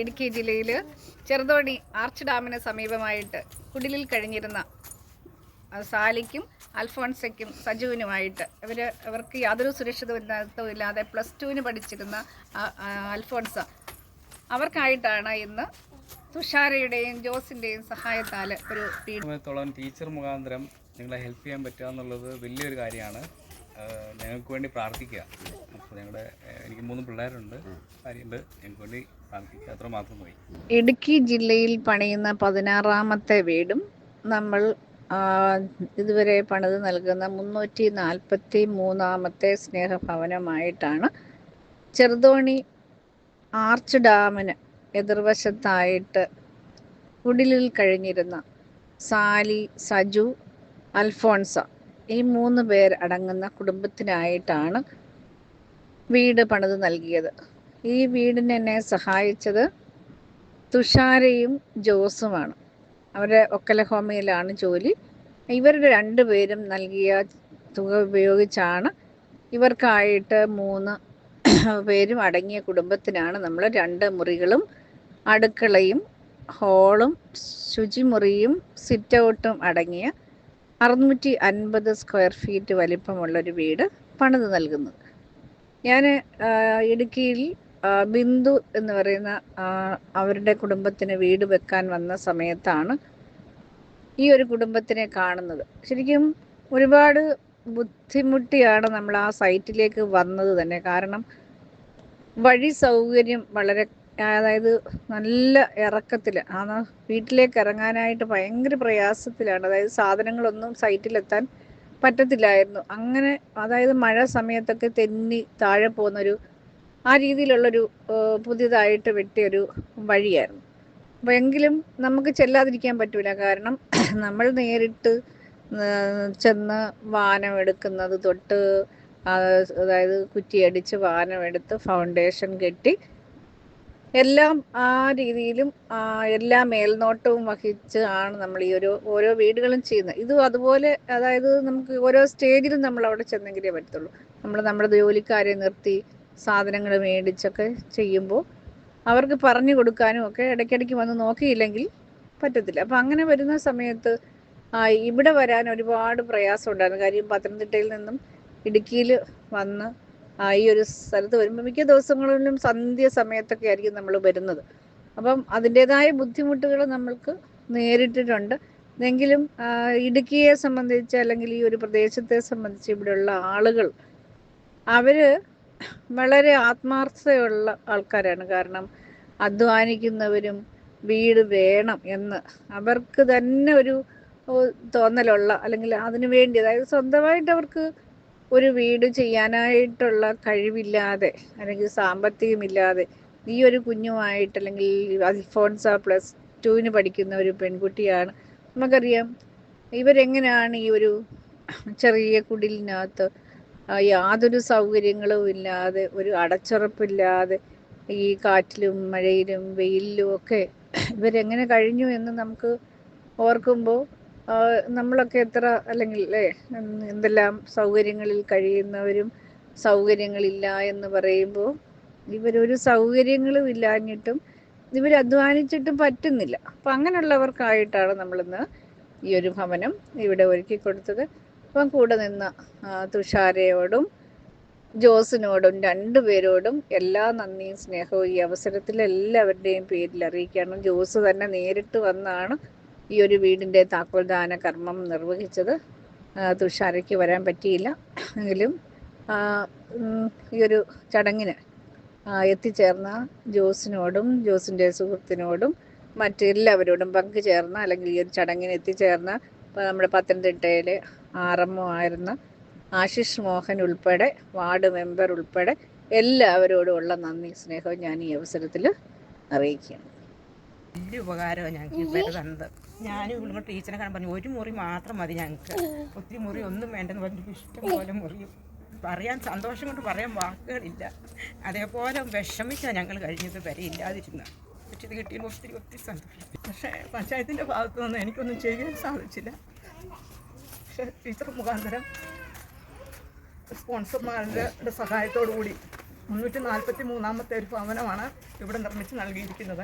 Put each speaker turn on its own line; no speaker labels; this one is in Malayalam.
ഇടുക്കി ജില്ലയിൽ ചെറുതോണി ആർച്ച് ഡാമിന് സമീപമായിട്ട് കുടിലിൽ കഴിഞ്ഞിരുന്ന സാലിക്കും അൽഫോൺസയ്ക്കും സജുവിനുമായിട്ട് ഇവർ അവർക്ക് യാതൊരു സുരക്ഷിതത്വം ഇല്ലാതെ പ്ലസ് ടുവിന് പഠിച്ചിരുന്ന അൽഫോൺസ. അവർക്കായിട്ടാണ് ഇന്ന് തുഷാരയുടെയും ജോസിന്റെയും സഹായത്താൽ ഒരു
ടീച്ചർ മുഖാന്തരം നിങ്ങളെ ഹെൽപ്പ് ചെയ്യാൻ പറ്റുക എന്നുള്ളത് വലിയൊരു കാര്യമാണ്. ഞങ്ങൾക്ക് വേണ്ടി പ്രാർത്ഥിക്കുക. അപ്പോൾ ഞങ്ങളുടെ എനിക്ക് മൂന്ന് പിള്ളേരുണ്ട്. ഭാര്യയുണ്ട്. ഞങ്ങൾക്ക് വേണ്ടി പ്രാർത്ഥിക്കുക. അത്ര മാത്രം പോയി
ഇടുക്കി ജില്ലയിൽ പണിയുന്ന പതിനാറാമത്തെ വീടും നമ്മൾ ഇതുവരെ പണിത് നൽകുന്ന മുന്നൂറ്റി നാൽപ്പത്തി മൂന്നാമത്തെ സ്നേഹഭവനമായിട്ടാണ് ചെറുതോണി ആർച്ച് ഡാമിന് എതിർവശത്തായിട്ട് കുടിലിൽ കഴിഞ്ഞിരുന്ന സാലി സജു അൽഫോൺസ ഈ മൂന്ന് പേർ അടങ്ങുന്ന കുടുംബത്തിനായിട്ടാണ് വീട് പണിത് നൽകിയത്. ഈ വീടിന് എന്നെ സഹായിച്ചത് തുഷാരയും ജോസുമാണ്. അവരെ ഒക്കലഹോമയിലാണ് ജോലി. ഇവരുടെ രണ്ടുപേരും നൽകിയ തുക ഉപയോഗിച്ചാണ് ഇവർക്കായിട്ട് മൂന്ന് പേരും അടങ്ങിയ കുടുംബത്തിനാണ് നമ്മൾ രണ്ട് മുറികളും അടുക്കളയും ഹോളും ശുചിമുറിയും സിറ്റ് ഔട്ടും അടങ്ങിയ അറുന്നൂറ്റി അൻപത് സ്ക്വയർ ഫീറ്റ് വലിപ്പമുള്ളൊരു വീട് പണിത് നൽകുന്നത്. ഞാൻ ഇടുക്കിയിൽ ബിന്ദു എന്ന് പറയുന്ന അവരുടെ കുടുംബത്തിന് വീട് വെക്കാൻ വന്ന സമയത്താണ് ഈ ഒരു കുടുംബത്തിനെ കാണുന്നത്. ശരിക്കും ഒരുപാട് ബുദ്ധിമുട്ടിയാണ് നമ്മൾ ആ സൈറ്റിലേക്ക് വന്നത് തന്നെ. കാരണം വഴി സൗകര്യം വളരെ അതായത് നല്ല ഇറക്കത്തിൽ ആ വീട്ടിലേക്ക് ഇറങ്ങാനായിട്ട് ഭയങ്കര പ്രയാസത്തിലാണ്. അതായത് സാധനങ്ങളൊന്നും സൈറ്റിലെത്താൻ പറ്റത്തില്ലായിരുന്നു. അങ്ങനെ അതായത് മഴ സമയത്തൊക്കെ തെന്നി താഴെ പോകുന്നൊരു ആ രീതിയിലുള്ളൊരു പുതിയതായിട്ട് വെട്ടിയൊരു വഴിയായിരുന്നു. അപ്പോൾ എങ്കിലും നമുക്ക് ചെല്ലാതിരിക്കാൻ പറ്റൂല. കാരണം നമ്മൾ നേരിട്ട് ചെന്ന് വാനം എടുക്കുന്നത് തൊട്ട് അതായത് കുറ്റിയടിച്ച് വാനം എടുത്ത് ഫൗണ്ടേഷൻ കെട്ടി എല്ലാം ആ രീതിയിലും എല്ലാ മേൽനോട്ടവും വഹിച്ച് ആണ് നമ്മൾ ഈ ഒരു ഓരോ വീടുകളും ചെയ്യുന്നത്. ഇതും അതുപോലെ അതായത് നമുക്ക് ഓരോ സ്റ്റേജിലും നമ്മൾ അവിടെ ചെന്നെങ്കിലേ പറ്റത്തുള്ളൂ. നമ്മൾ നമ്മുടെ ജോലിക്കാരെ നിർത്തി സാധനങ്ങൾ മേടിച്ചൊക്കെ ചെയ്യുമ്പോൾ അവർക്ക് പറഞ്ഞു കൊടുക്കാനും ഒക്കെ ഇടയ്ക്കിടയ്ക്ക് വന്ന് നോക്കിയില്ലെങ്കിൽ പറ്റത്തില്ല. അപ്പം അങ്ങനെ വരുന്ന സമയത്ത് ഇവിടെ വരാൻ ഒരുപാട് പ്രയാസം ഉണ്ടായിരുന്നു കാര്യം പത്തനംതിട്ടയിൽ നിന്നും ഇടുക്കിയിൽ വന്ന് ഈ ഒരു സ്ഥലത്ത് വരുമ്പോൾ മിക്ക ദിവസങ്ങളിലും സന്ധ്യ സമയത്തൊക്കെ ആയിരിക്കും നമ്മൾ വരുന്നത്. അപ്പം അതിന്റെതായ ബുദ്ധിമുട്ടുകൾ നമ്മൾക്ക് നേരിട്ടിട്ടുണ്ട്. എങ്കിലും ഇടുക്കിയെ സംബന്ധിച്ച് അല്ലെങ്കിൽ ഈ ഒരു പ്രദേശത്തെ സംബന്ധിച്ച് ഇവിടെയുള്ള ആളുകൾ അവർ വളരെ ആത്മാർത്ഥതയുള്ള ആൾക്കാരാണ്. കാരണം അധ്വാനിക്കുന്നവരും വീട് വേണം എന്ന്. അവർക്ക് തന്നെ ഒരു തോന്നലുള്ള അല്ലെങ്കിൽ അതിനു വേണ്ടി അതായത് സ്വന്തമായിട്ട് അവർക്ക് ഒരു വീട് ചെയ്യാനായിട്ടുള്ള കഴിവില്ലാതെ അല്ലെങ്കിൽ സാമ്പത്തികമില്ലാതെ ഈ ഒരു കുഞ്ഞുമായിട്ട് അല്ലെങ്കിൽ അൽഫോൺസ പ്ലസ് ടുവിന് പഠിക്കുന്ന ഒരു പെൺകുട്ടിയാണ്. നമുക്കറിയാം ഇവരെങ്ങനെയാണ് ഈ ഒരു ചെറിയ കുടിലിനകത്ത് യാതൊരു സൗകര്യങ്ങളും ഇല്ലാതെ ഒരു അടച്ചുറപ്പില്ലാതെ ഈ കാറ്റിലും മഴയിലും വെയിലിലും ഒക്കെ ഇവരെങ്ങനെ കഴിഞ്ഞു എന്ന് നമുക്ക് ഓർക്കുമ്പോൾ നമ്മളൊക്കെ എത്ര അല്ലെങ്കിൽ അല്ലേ എന്തെല്ലാം സൗകര്യങ്ങളിൽ കഴിയുന്നവരും സൗകര്യങ്ങളില്ല എന്ന് പറയുമ്പോൾ ഇവരൊരു സൗകര്യങ്ങളും ഇല്ലാഞ്ഞിട്ടും ഇവർ അധ്വാനിച്ചിട്ടും പറ്റുന്നില്ല. അപ്പം അങ്ങനെയുള്ളവർക്കായിട്ടാണ് നമ്മളിന്ന് ഈ ഒരു ഭവനം ഇവിടെ ഒരുക്കി കൊടുത്തത്. അപ്പം കൂടെ നിന്ന തുഷാരയോടും ജോസിനോടും രണ്ടുപേരോടും എല്ലാ നന്ദിയും സ്നേഹവും ഈ അവസരത്തിൽ എല്ലാവരുടെയും പേരിൽ അറിയിക്കുകയാണ്. ജോസ് തന്നെ നേരിട്ട് വന്നാണ് ഈ ഒരു വീടിന്റെ താക്കോൽദാന കർമ്മം നിർവഹിച്ചത് തുഷാരയ്ക്ക് വരാൻ പറ്റിയില്ല. എങ്കിലും ഈ ഒരു ചടങ്ങിന് എത്തിച്ചേർന്ന ജോസിനോടും ജോസിന്റെ സുഹൃത്തിനോടും മറ്റെല്ലാവരോടും പങ്കുചേർന്ന അല്ലെങ്കിൽ ഈ ഒരു ചടങ്ങിന് എത്തിച്ചേർന്ന നമ്മുടെ പത്തനംതിട്ടയിലെ ഒ ആയിരുന്ന ആശിഷ് മോഹൻ ഉൾപ്പെടെ വാർഡ് മെമ്പർ ഉൾപ്പെടെ എല്ലാവരോടുമുള്ള നന്ദി സ്നേഹവും ഞാൻ ഈ അവസരത്തിൽ അറിയിക്കുകയാണ്.
വലിയ ഉപകാരമാണ് ഞങ്ങൾക്ക് ഇവരെ തന്നത്. ഞാനും ഇവിടെ ടീച്ചറെ കാണാൻ പറഞ്ഞു ഒരു മുറി മാത്രം മതി ഞങ്ങൾക്ക് ഒത്തിരി മുറി ഒന്നും വേണ്ടെന്ന് പറഞ്ഞു ഇഷ്ടം പോലെ മുറിയും. പറയാൻ സന്തോഷം കൊണ്ട് പറയാൻ വാക്കുകളില്ല. അതേപോലെ വിഷമിച്ചാണ് ഞങ്ങൾ കഴിഞ്ഞത് വരെ ഇല്ലാതിരുന്നത് പക്ഷെ ഇത് കിട്ടിയപ്പോൾ ഒത്തിരി ഒത്തിരി സന്തോഷം. പക്ഷേ പഞ്ചായത്തിന്റെ ഭാഗത്തു നിന്ന് എനിക്കൊന്നും ചെയ്യാൻ സാധിച്ചില്ല. പക്ഷേ ടീച്ചർ മുഖാന്തരം സ്പോൺസർമാരുടെ സഹായത്തോടു കൂടി മുന്നൂറ്റി നാൽപ്പത്തി മൂന്നാമത്തെ ഒരു ഭവനമാണ് ഇവിടെ നിർമ്മിച്ച് നൽകിയിരിക്കുന്നത്.